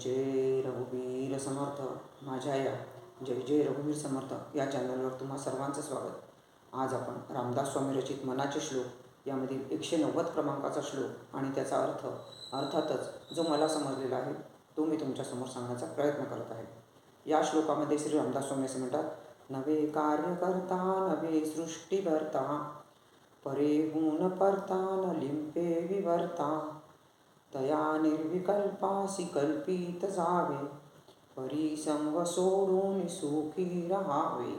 जय रघुवीर समर्थ माझ्या या जय जय रघुवीर समर्थ या चॅनलवर तुम्हा सर्वांचं स्वागत. आज आपण रामदास स्वामी रचित मनाचे श्लोक यामधील एकशे नव्वद क्रमांकाचा श्लोक आणि त्याचा अर्थ अर्थातच जो मला समजलेला आहे तो मी तुमच्यासमोर सांगण्याचा प्रयत्न करत आहे. या श्लोकामध्ये श्री रामदास स्वामी असे म्हणतात नवे कार्यकर्ता नवे सृष्टी भरता परे गुण परता न लिंपे विवर्ता तया निर्विकल्पासी कल्पित जावे। परिसंग सोडून सुखी राहावे।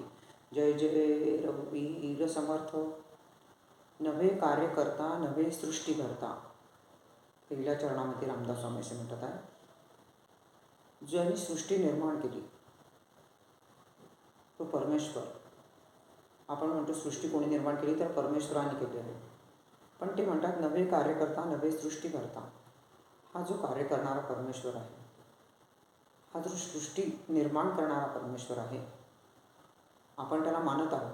जय जय रघुवीर समर्थ। नवे कार्य करता नवे सृष्टी करता पहिल्या चरणामध्ये रामदास स्वामी असे म्हणतात आहे. ज्यांनी सृष्टी निर्माण केली तो परमेश्वर. आपण म्हणतो सृष्टी कोणी निर्माण केली तर परमेश्वराने केली आहे. पण ते म्हणतात नवे कार्य करता नवे सृष्टी करता हा जो कार्य करणारा परमेश्वर आहे. हा जो सृष्टी निर्माण करणारा परमेश्वर आहे. आपण त्याला मानत आहोत.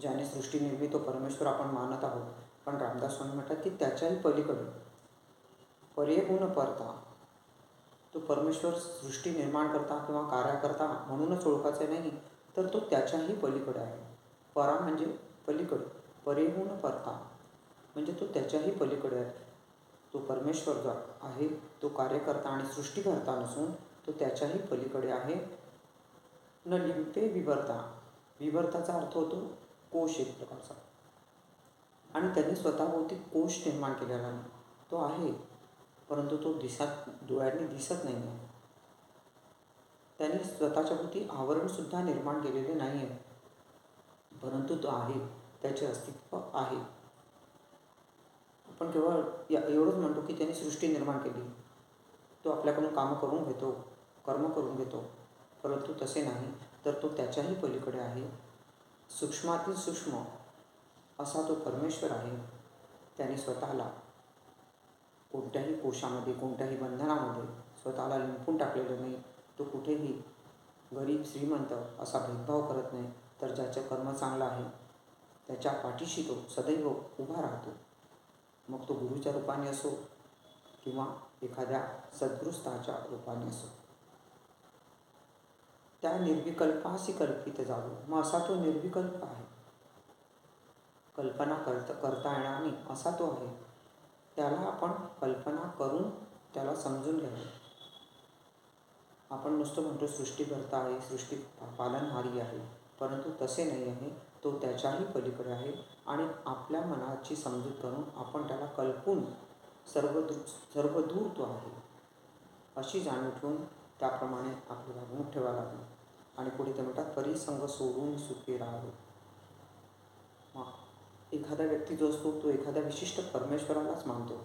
ज्याने सृष्टी निर्मी तो परमेश्वर आपण मानत आहोत. पण रामदास स्वामी म्हणतात की त्याच्याही पलीकडे परे गुण परता. तो परमेश्वर सृष्टी निर्माण करता किंवा कार्य करता म्हणूनच ओळखायचं नाही तर तो त्याच्याही पलीकडे आहे. परा म्हणजे पलीकडे. परे गुण परता. म्हणजे तो त्याच्याही पलीकडे आहे. तो परमेश्वर जो आहे तो कार्यकर्ता आणि सृष्टीकर्ता नसून तो त्याच्याही पलीकडे आहे. न लिंपे विवर्ता. विवर्ताचा अर्थ होतो कोश एक प्रकारचा. आणि त्यांनी स्वतःभोवती कोश निर्माण केलेला नाही. तो आहे परंतु तो दिसत डोळ्यांनी दिसत नाही आहे त्यांनी स्वतःच्या भोवती आवरणसुद्धा निर्माण केलेले नाही आहे परंतु तो आहे त्याचे अस्तित्व आहे. आपण केवळ या एवढंच म्हणतो की त्याने सृष्टी निर्माण केली. तो आपल्याकडून कामं करून घेतो कर्म करून घेतो परंतु तसे नाही तर तो त्याच्याही पलीकडे आहे. सूक्ष्मातील सूक्ष्म असा तो परमेश्वर आहे. त्याने स्वतःला कोणत्याही कोशामध्ये कोणत्याही बंधनामध्ये स्वतःला लिंपून टाकलेलं नाही. तो कुठेही गरीब श्रीमंत असा भेदभाव करत नाही तर ज्याचं कर्म चांगलं आहे त्याच्या पाठीशी तो सदैव उभा राहतो. मग तो गुरुच्या रूपाने असो किंवा एखाद्या सद्गृस्ताच्या रूपाने असो. त्या निर्विकल्पाशी कल्पित जावं. मग असा तो निर्विकल्प आहे. कल्पना करता करता येणार नाही असा तो आहे. त्याला आपण कल्पना करून त्याला समजून घ्यावे. आपण नुसतं म्हणतो सृष्टीकर्ता आहे सृष्टी पालनहारी आहे परंतु तसे नाही आहे. तो त्याच्याही पलीकडे आहे आणि आपल्या मनाची समजूत करून आपण त्याला कल्पून सर्व सर्वदूर तो आहे. अशी जाणीव ठेवून त्याप्रमाणे आपली वागणूक ठेवायला लागलं. आणि पुढे ते म्हणतात परिसंग सोडून सुखी राहावे. एखादा व्यक्ती जो असतो तो एखाद्या विशिष्ट परमेश्वरालाच मानतो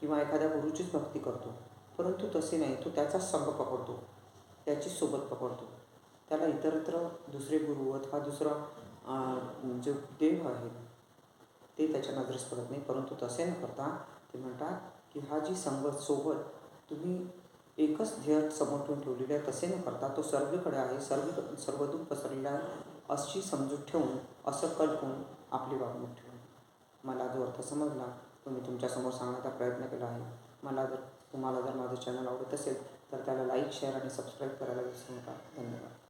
किंवा एखाद्या गुरुचीच भक्ती करतो. परंतु तसे नाही तो त्याचाच संघ पकडतो त्याचीच सोबत पकडतो. त्याला इतरत्र दुसरे गुरु अथवा दुसरा जो देव आहे ते त्याच्या नजरेस पडत नाही परंतु तसे न करता ते म्हणतात की हा जी संगत सोबत तुम्ही एकच ध्येय समोर ठेवून ठेवलेली आहे तसे न करता तो सर्वीकडे आहे सर्व सर्वदूर पसरलेला आहे अशी समजूत ठेवून असं कल्पून आपली वागणूक ठेवून मला जो अर्थ समजला तो मी तुमच्यासमोर सांगण्याचा प्रयत्न केला आहे. मला जर तुम्हाला जर माझं चॅनल आवडत असेल तर त्याला लाईक शेअर आणि सबस्क्राईब करायला विसरू नका. धन्यवाद.